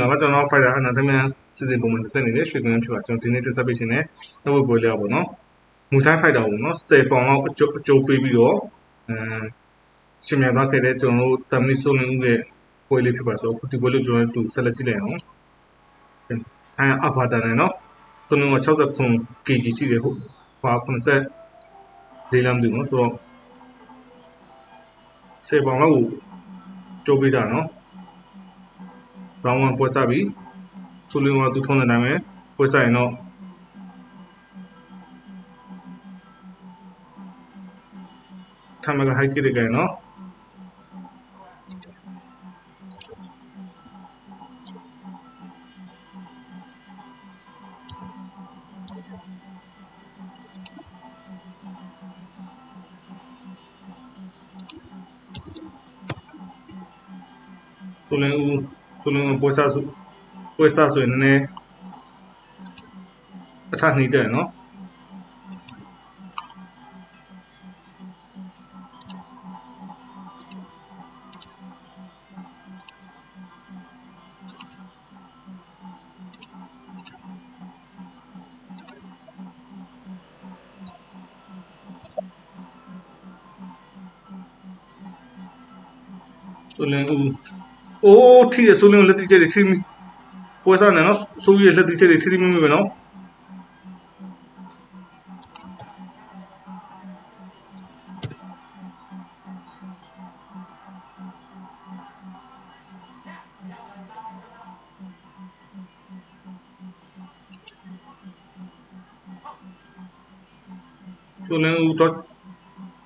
ငါကကျွန်တော် fighter အနာတမန်စီစဉ်ပုံမှန်တစ်စက်နေတယ်ရွှေကင်းဖြစ်ပါကျွန်တော်ဒီနေ့တက်ဆက်ပေးခြင်းနဲ့နှုတ်ဝပွဲလေးအောင်ပေါ့နော်မူတိုင်း fighter ပေါ့နော်10ပေါင်လောက်အကျိုးအကျိုးပေးပြီးတော့အမ်ရှင်မြန်သွားခဲ့တဲ့ကျွန်တော်တို့တမီဆိုလင်းဦးရဲ့ပွဲလေးဖြစ်ပါဆိုဒီပွဲလေးကျွန်တော်တို့ဆက်လက်ကြည့်လိုက်အောင်အဲအဖာတာနဲ့နော်သူတို့က69 kg ရှိတယ်ဟုတ်ပါ90လေးလမ်းပြီနော်ဆိုတော့10ပေါင်လောက်ကိုကျိုးပေးတာနော် round 1ပွဲစားပြီဆိုလင်းကသူထုံးတဲ့နာမည်ပွဲစားရင်တော့ထမကဟိုက်ကိရကဲနော်ဆိုလင်းဦး ဆိုလင်းပွဲစားစုပွဲစားဆိုရင်နည်းနည်းအထနှိမ့်တယ်နော်ဆိုလင်းဦး အိုးထီရဆိုလင်းလက်တိကျတွေထီမိပွဲစားနေနော်ဆိုရလက်တိကျတွေထီမိမိပဲနော်ဆိုလင်းဦးတော့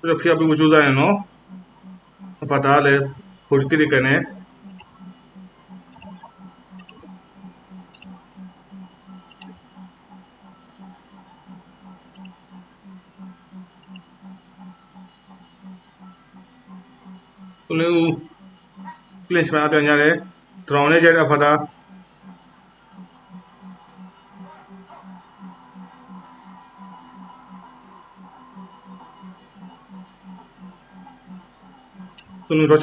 ပြပြပြီးဝကြိုးစားရနော်ဘာတာလဲပိုလီတိကနေ clinch မှာပြန်ရတယ် drone နဲ့ကြတဲ့ဖတာသူတို့တော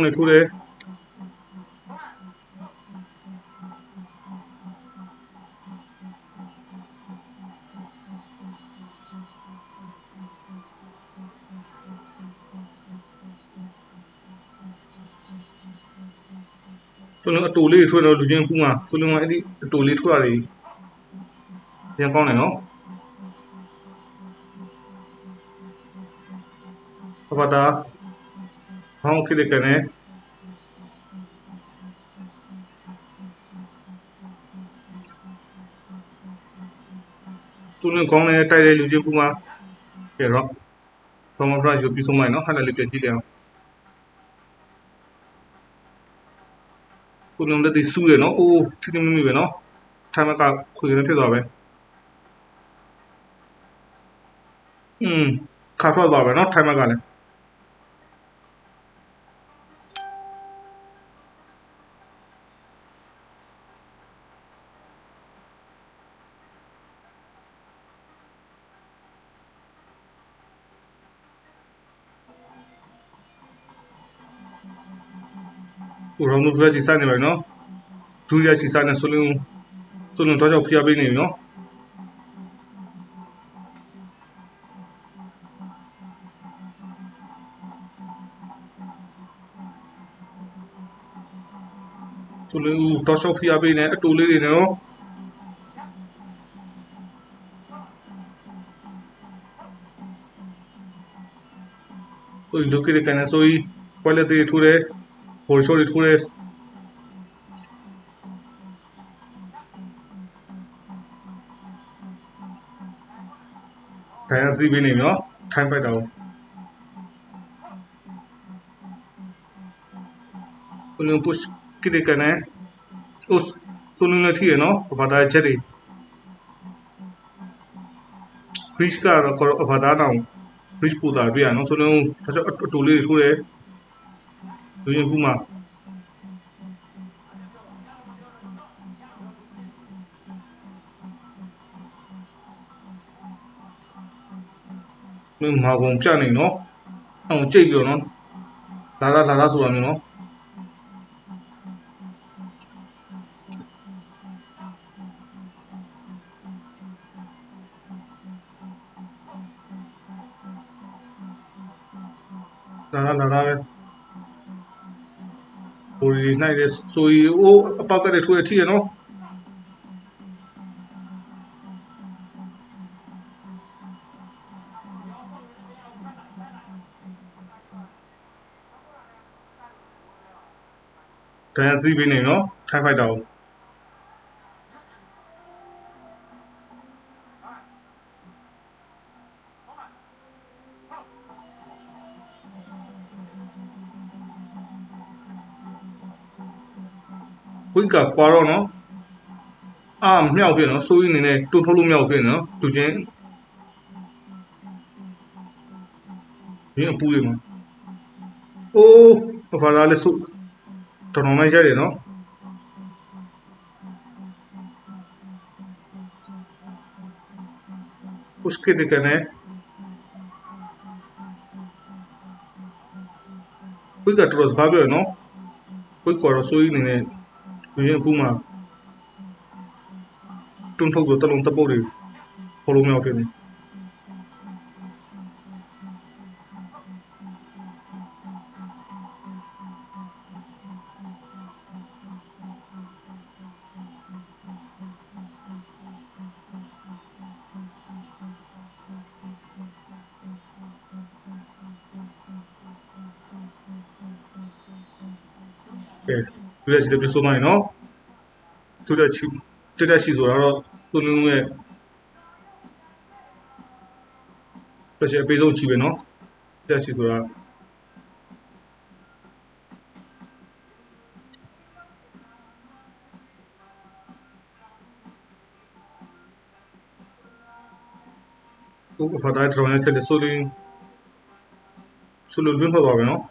့ သာပိုလီတိကနေဆိုလင်းကိုသူလည်းဝန်တူတွဲလုံးနဲ့ထိုးတယ်သူတို့အတူလေးထွေးတော့လူချင်းပူမှာဆိုလင်းကအဲ့ဒီအတူလေးထွေးရတယ်ပြန်ကောင်းတယ်နော်ဘာသာဟောင်းခိလကနေသူနဲ့ကောင်းတဲ့တိုက်တဲ့လူချင်းပူမှာကြတော့ဘာမှမပြယူပြီးဆုံးမနော်ဟာလည်းပြန်ကြည့်တယ် ကိုလုံးလက်ဒီစူးရနော်အိုးထိနေမိပဲနော်ထိုင်မကခွေရဖြစ်သွားပဲอืมခါထွက်သွားပဲနော်ထိုင်မကလည်း ကိုရောင်းလို့ရစီစားနေပါနော်ဒူရစီစားနေဆိုလုံးဆိုလုံးတော့ကြောက်ဖျားပေးနေပြီနော်ဆိုလုံးတော့ကြောက်ဖျားပေးနေအတူလေးတွေနော်ဟိုလူကိရကနေဆိုီကွက်လက်တွေထူတယ် ဟိုရှိုးတွေထူတယ်ထိုင်ရစီပေးနေပြီနော်ထိုင်ပိုက်တော့ဘလုံး push ကိရကနေဥစစုနနေထီရနော်ဘာသာချက်တွေ fish ကတော့ဘာသာတော့ fish ပူတာပြရနော်ဆိုလုံးအတူလေးထိုးတယ် လူရင်ကူမှာမင်းမာကုန်ပြနေနော်အောင်ကြိတ်ပြီးတော့နော်လာလာလာလာဆိုတာမျိုးနော် နိုင်တယ်ဆိုရီအိုးအပောက်ကတည်းထိုးရထိရနော်တန်ရစီးပေးနေနော်ထိုင်ဖိုက်တာကို ကကွာတော့နော်အာမမြောက်ဖြစ်နော်စိုးရင်းနေနဲ့တွန်းထုတ်လို့မြောက်ဖြစ်နော်လူချင်းဒီအပူလေးမှာအိုးဘာလာလဲစုတော်တော်မိုက်ရတယ်နော်ပုစကေတကနေဝိကတော်စဘာပြောနော်ဝိကောရဆိုင်းနေ နေဘယ်ပူမှာတွန်းထုတ်တော့တလုံးတပုတ်တွေဘောလုံးမြောက်ဖြစ်နေကဲဒီ လက်ရှိတပြဆိုမိုင်းနော်သူတက်ချီတက်တက်ရှိဆိုတာတော့ဆိုလင်းရဲ့လက်ရှိအပေးဆုံးချီပဲနော်တက်ရှိဆိုတာကိုဖတ်တိုင်းထောင်းရတဲ့ဆိုလင်းဆိုလင်းဘင်းဖတ်ပါပဲနော်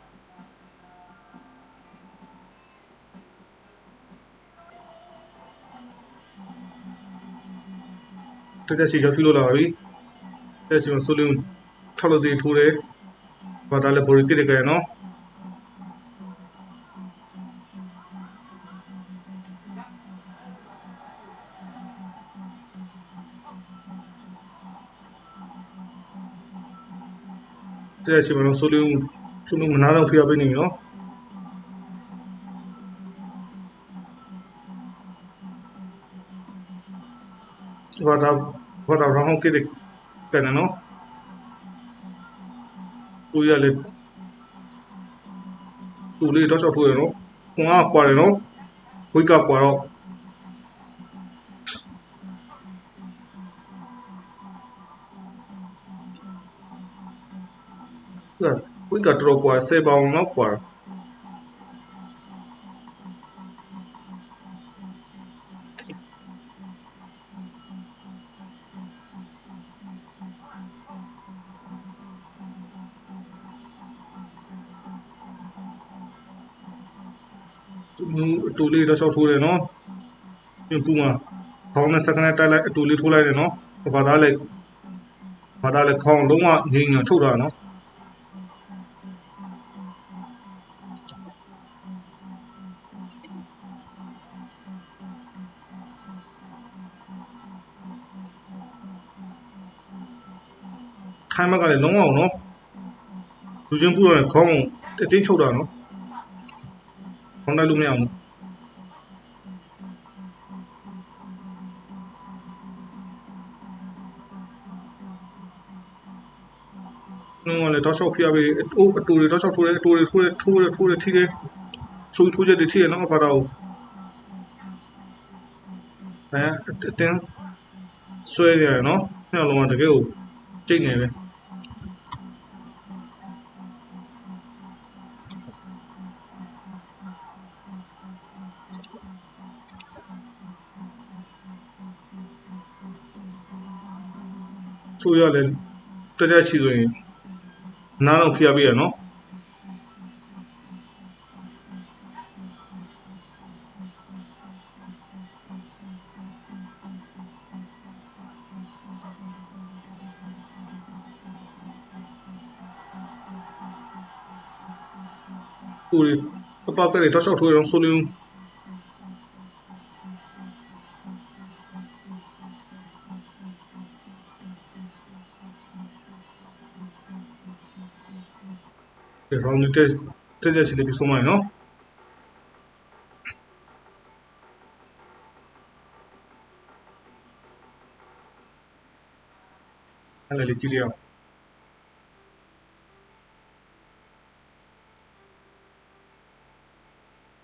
တက်တက်စီရောက်စီလို့လာပါပြီတက်စီမဆိုလုံးထောက်လို့ဒီထိုးတယ်ဘာသာလဲဘော်ရီကိရကဲနော်တက်စီမဆိုလုံးဆိုလုံးမနာတော့ဖျားပေးနေပြီနော်ဘာသာ ဘာသာရောင်းကိရကဲနော်ကိုရလေသူလေးတော့ချက်ထိုးရနော်ကွာကွာရနော်ဝိကကွာတော့လက်ဝိကတော့ကွာစေပေါ အတူလေးတော့ချက်ထိုးတယ်နော်ပြင်ပူမှာခေါင်းနဲ့စက္ကန့်တိုက်လိုက်အတူလေးထိုးလိုက်တယ်နော်ဘာသာလဲဘာသာလဲခေါင်းလုံးဝငိမ့်ငိမ့်ထုတ်တာနော်ထိုင်းမကလည်းလုံးဝအောင်နော်လူချင်းပူတော့ခေါင်းအတင်းချုပ်တာနော်ခေါင်းတိုက်လို့မရ အောင်နော်လည်းတော့ရှောက်ဖျားပြီးအိုးအတူတွေတော့ရှောက်ထိုးတယ်အတူတွေထိုးတယ်ထိုးတယ်ထိုးတယ်ထိတယ်ဆိုထိုးချက်တွေထိရနော်ဘာတော့အဲအတင်းဆွဲရတယ်နော်ညလုံးဝတကယ်ကိုကျိတ်နေတယ်ထိုးရလဲတက်တက်ချီဆိုရင် နားတော့ဖျားပြရနော်ကိုရီပပကလေးတော့ရှောက်ထိုးရအောင်ဆိုလင်း ဒီရောင်းနေတဲ့တဲ့တဲ့စီလေးပြဆုံးမနော်အဲ့ဒါလေးကြည့်ရအောင်။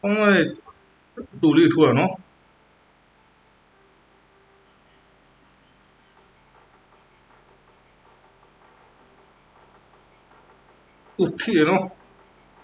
အော်တူလေးထိုးရနော်။ဦးထီရနော်။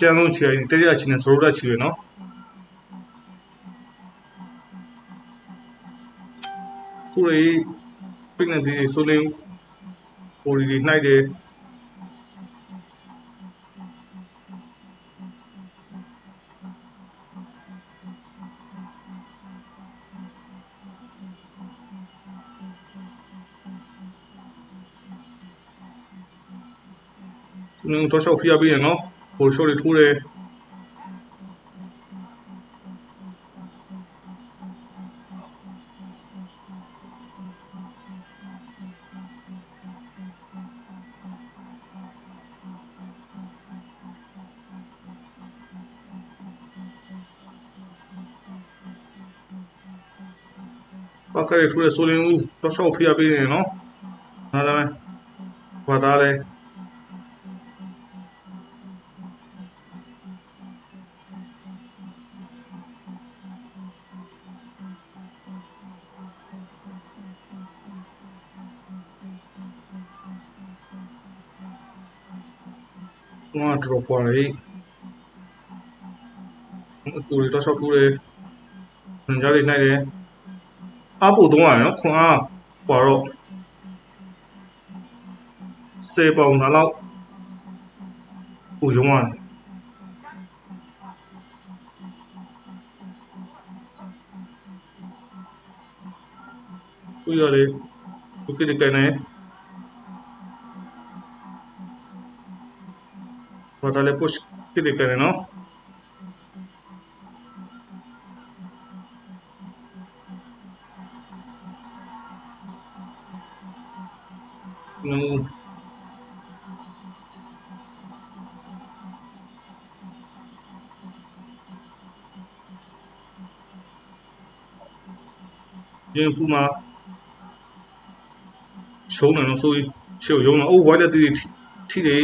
ကျန်းဆုံးချီရင်တရားချီနေဒရောချီရနော်သူလည်းပြင်းနေတယ်ဆိုလည်းဟိုဒီနိုင်တယ်သူတို့တော့ရှောက်ဖျားပေးရနော် ဟိုရှော့တွေထိုးတယ်ပါကရီထိုးတယ်ဆိုရင်ဦးတော့ရှောက်ဖျားပေးနေနော်နားလားဘာသားလဲ ငါတော့ပွားလေတူရီတော့ရှောက်ထိုးတယ်ညကြလေးနိုင်တယ်အပူတော့ရနော်ခွန်အားပွာတော့စေပေါင်တော့ပူရုံးရတယ်ပူရလေဒီကိတကနေဘာတလဲ push ကိတကနေ နော် no yin kuma ရှုံးတယ်နော်ဆိုရင်ရှုံရုံးတော့အိုးဝိုင်းတဲ့တီထိတယ်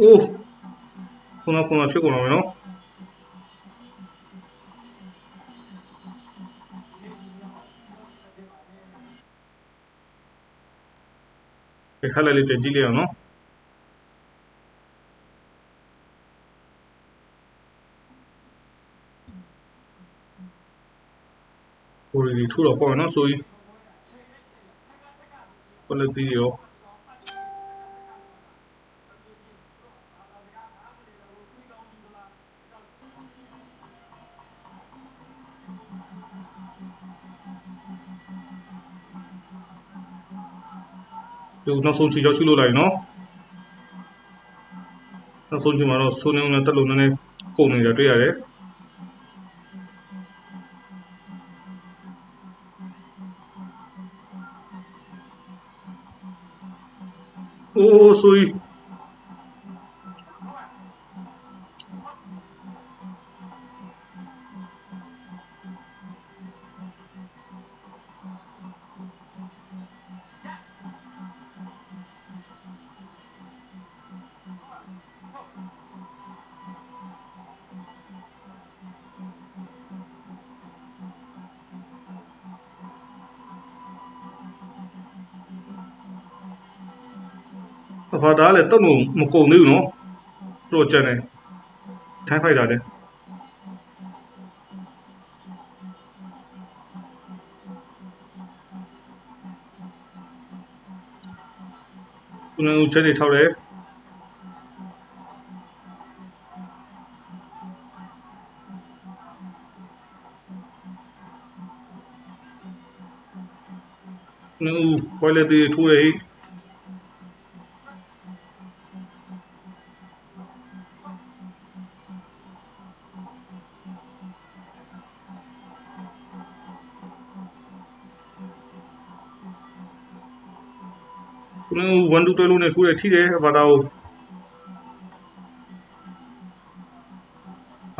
အိုးခုနကခုနဖြစ်ကုန်တော့မယ်နော်ဒီခါလေးပြန်ကြည့်လိုက်အောင်နော်ဟိုဒီထူတော့ပေါ့နော်ဆိုရင်ဘယ်လိုပြီးရော ဒီနောက်ဆုံးချီရောက်ရှိလို့လိုက်နော်နောက်ဆုံးချီမှာတော့ဆိုးနေအောင်တက်လို့နည်းနည်းကုန်နေကြတွေ့ရတယ် အဖာဒါကလည်းတက်လို့မကုန်သေးဘူးနော်တော့ကြက်နေထိုင်းဖိုက်တာလေခုနကချက်တွေထောက်တယ်နူပွဲလေတီထိုးတယ်ဟိ ခုနက1 2တွဲလုံးနဲ့ထိုးတယ်ထိတယ်အဘာတာကို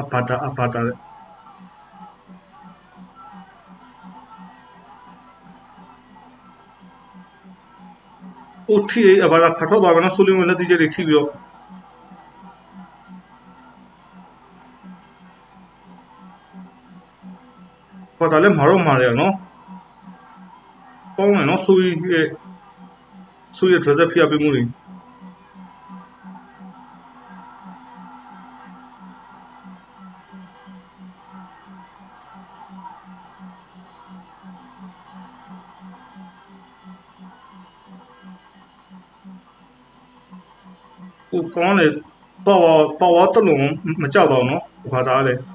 အဘာတာအဘာတာလေโอ้ထိတယ်အဘာတာဖတ် ထွက်သွားပါနော်ဆိုလင်းဝင်လက်တိကျတွေထိပြီးတော့ဘာတာလဲမာတော့မာတယ်နော်ပေါင်းတယ်နော်ဆိုရင်ရဲ့ဆိုရ dress ဖိအားပေးမှုတွေဟိုကောင်းလေပေါ့ပေါ့ပေါ့တလုံးမကြောက်ပါဘူးနော်ဘာသာလဲ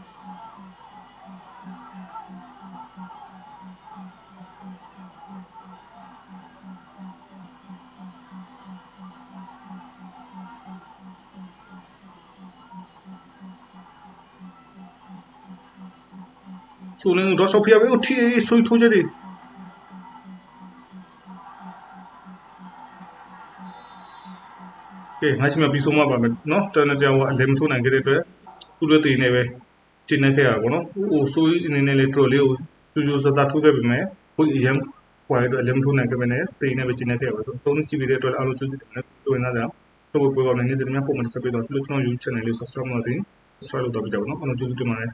ဆိုရင်တော့ဆောဖိအားပေးကိုထိဆွေးထိုးချက်တွေကဲငါရှိမှပြီးဆုံးမပါမယ်နော်တနကြောင်ကအလည်းမဆိုးနိုင်ခဲ့တဲ့အတွက်သူတို့တည်နေပဲကျင်းနေခဲ့ရပါဘောနော်ဟိုဆိုးအနေနဲ့လေထရိုလေးကိုကျူးကျူးစစထိုးခဲ့ပြီမယ်ဘုရရန်ခွာရတော့အလည်းမထိုးနိုင်ခဲ့ပဲနဲ့တည်နေပဲကျင်းနေခဲ့ရပါတော့သုံးကြည့်ပြီးတဲ့အတွက်အားလုံးကျူးကျူးတယ်တွေ့နေတာတော့တော့ဘယ်ပေါ်နေနေတယ်များပုံမှန်စပ်ပြီးတော့လူကျွန်တော် YouTube channel လေး subscribe လုပ်ပြီး subscribe လုပ်တော့ပြကြပါတော့အားလုံးကျူးကျူးတင်ပါတယ်